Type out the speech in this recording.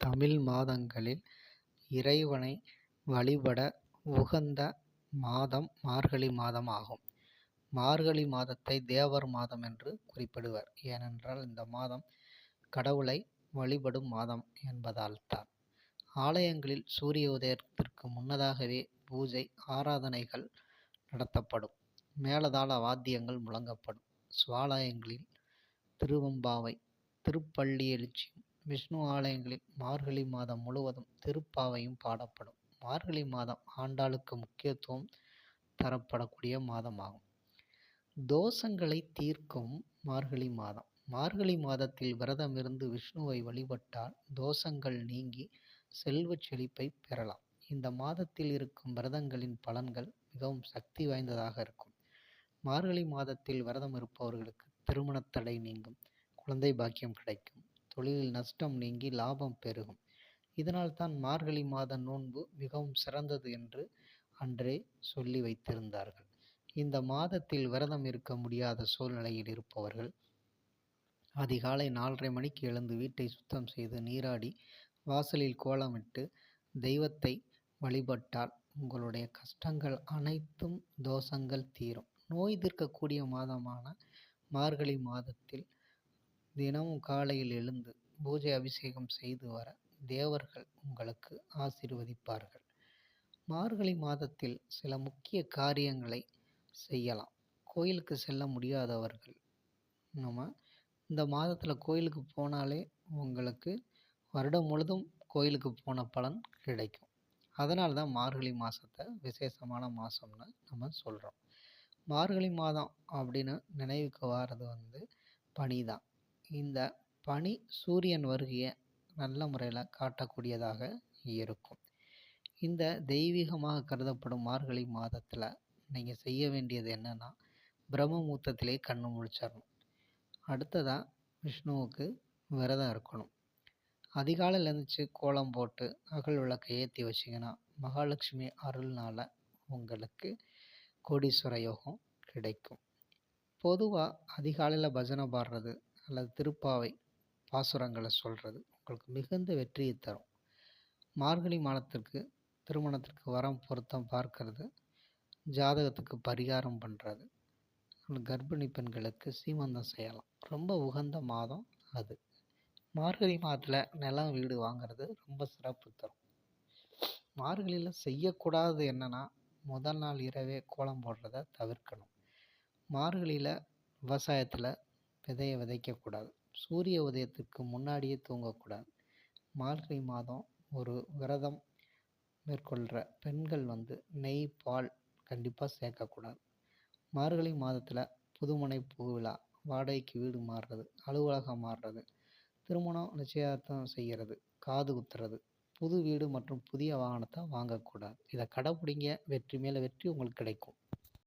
தமிழ் மாதங்களில் இறைவனை வழிபட உகந்த மாதம் மார்கழி மாதம் ஆகும். மார்கழி மாதத்தை தேவர் மாதம் என்று குறிப்பிடுவர். ஏனென்றால் இந்த மாதம் கடவுளை வழிபடும் மாதம் என்பதால் தான் ஆலயங்களில் சூரிய உதயத்திற்கு முன்னதாகவே பூஜை, ஆராதனைகள் நடத்தப்படும். மேளதாள வாத்தியங்கள் முழங்கப்படும். சிவாலயங்களில் திருவெம்பாவை, திருப்பள்ளியெழுச்சியும், விஷ்ணு ஆலயங்களில் மார்கழி மாதம் முழுவதும் திருப்பாவையும் பாடப்படும். மார்கழி மாதம் ஆண்டாளுக்கு முக்கியத்துவம் தரப்படக்கூடிய மாதமாகும். தோஷங்களை தீர்க்கும் மார்கழி மாதம் மார்கழி மாதத்தில் விரதமிருந்து விஷ்ணுவை வழிபட்டால் தோஷங்கள் நீங்கி செல்வச் செழிப்பை பெறலாம். இந்த மாதத்தில் இருக்கும் விரதங்களின் பலன்கள் மிகவும் சக்தி வாய்ந்ததாக இருக்கும். மார்கழி மாதத்தில் விரதம் இருப்பவர்களுக்கு திருமணத்தடை நீங்கும், குழந்தை பாக்கியம் கிடைக்கும், தொழிலில் நஷ்டம் நீங்கி லாபம் பெருகும். இதனால் தான் மார்கழி மாத நோன்பு மிகவும் சிறந்தது என்று அன்றே சொல்லி வைத்திருந்தார்கள். இந்த மாதத்தில் விரதம் இருக்க முடியாத சூழ்நிலையில் இருப்பவர்கள் அதிகாலை நாலரை மணிக்கு எழுந்து வீட்டை சுத்தம் செய்து நீராடி வாசலில் கோலமிட்டு தெய்வத்தை வழிபட்டால் உங்களுடைய கஷ்டங்கள் அனைத்தும் தோஷங்கள் தீரும். நோய் தீர்க்கக்கூடிய மாதமான மார்கழி மாதத்தில் தினமும் காலையில் எழுந்து பூஜை அபிஷேகம் செய்து வர தேவர்கள் உங்களுக்கு ஆசீர்வதிப்பார்கள். மார்கழி மாதத்தில் சில முக்கிய காரியங்களை செய்யலாம். கோயிலுக்கு செல்ல முடியாதவர்கள் நம்ம இந்த மாதத்தில் கோயிலுக்கு போனாலே உங்களுக்கு வருடம் முழுதும் கோயிலுக்கு போன பலன் கிடைக்கும். அதனால தான் மார்கழி மாதத்தை விசேஷமான மாதம்னு நம்ம சொல்கிறோம். மார்கழி மாதம் அப்படின்னு நினைவுக்கு வாரது வந்து பனி தான். இந்த பனி சூரியன் வருகையை நல்ல முறையில் காட்டக்கூடியதாக இருக்கும். இந்த தெய்வீகமாக கருதப்படும் மார்கழி மாதத்தில் நீங்கள் செய்ய வேண்டியது என்னென்னா பிரம்ம முகூர்த்தத்திலே கண்ணு முழிச்சிடணும். அடுத்ததாக விஷ்ணுவுக்கு விரதம் இருக்கணும். அதிகாலையில் எழுந்திரிச்சு கோலம் போட்டு அகல் விளக்கை ஏற்றி வச்சிங்கன்னா மகாலட்சுமி அருள்னால் உங்களுக்கு கோடீஸ்வர யோகம் கிடைக்கும். பொதுவாக அதிகாலையில் பஜனை பாடுறது அல்லது திருப்பாவை பாசுரங்களை சொல்கிறது உங்களுக்கு மிகுந்த வெற்றியை தரும். மார்கழி மாதத்திற்கு திருமணத்திற்கு வரம் பொருத்தம் பார்க்கறது, ஜாதகத்துக்கு பரிகாரம் பண்ணுறது, கர்ப்பிணி பெண்களுக்கு சீமந்தம் செய்யலாம். ரொம்ப உகந்த மாதம் அது. மார்கழி மாதத்தில் நிலம் வீடு வாங்குறது ரொம்ப சிறப்பு தரும். மார்கழியில் செய்யக்கூடாது என்னன்னா முதல் நாள் இரவே கோலம் போடுறத தவிர்க்கணும். மார்கழியில் விவசாயத்தில் விதையை விதைக்கக்கூடாது. சூரிய உதயத்துக்கு முன்னாடியே தூங்கக்கூடாது. மார்கழி மாதம் ஒரு விரதம் மேற்கொள்கிற பெண்கள் வந்து நெய், பால் கண்டிப்பாக சேர்க்கக்கூடாது. மார்கழி மாதத்தில் புதுமனை பூவிழா வாடகைக்கு வீடு மாறுறது, அலுவலகம் மாறுறது, திருமணம் நிச்சயதார்த்தம் செய்கிறது, காது குத்துறது, புது வீடு மற்றும் புதிய வாகனத்தை வாங்கக்கூடாது. இதை கடைப்பிடிங்க வெற்றி மேலே வெற்றி உங்களுக்கு கிடைக்கும்.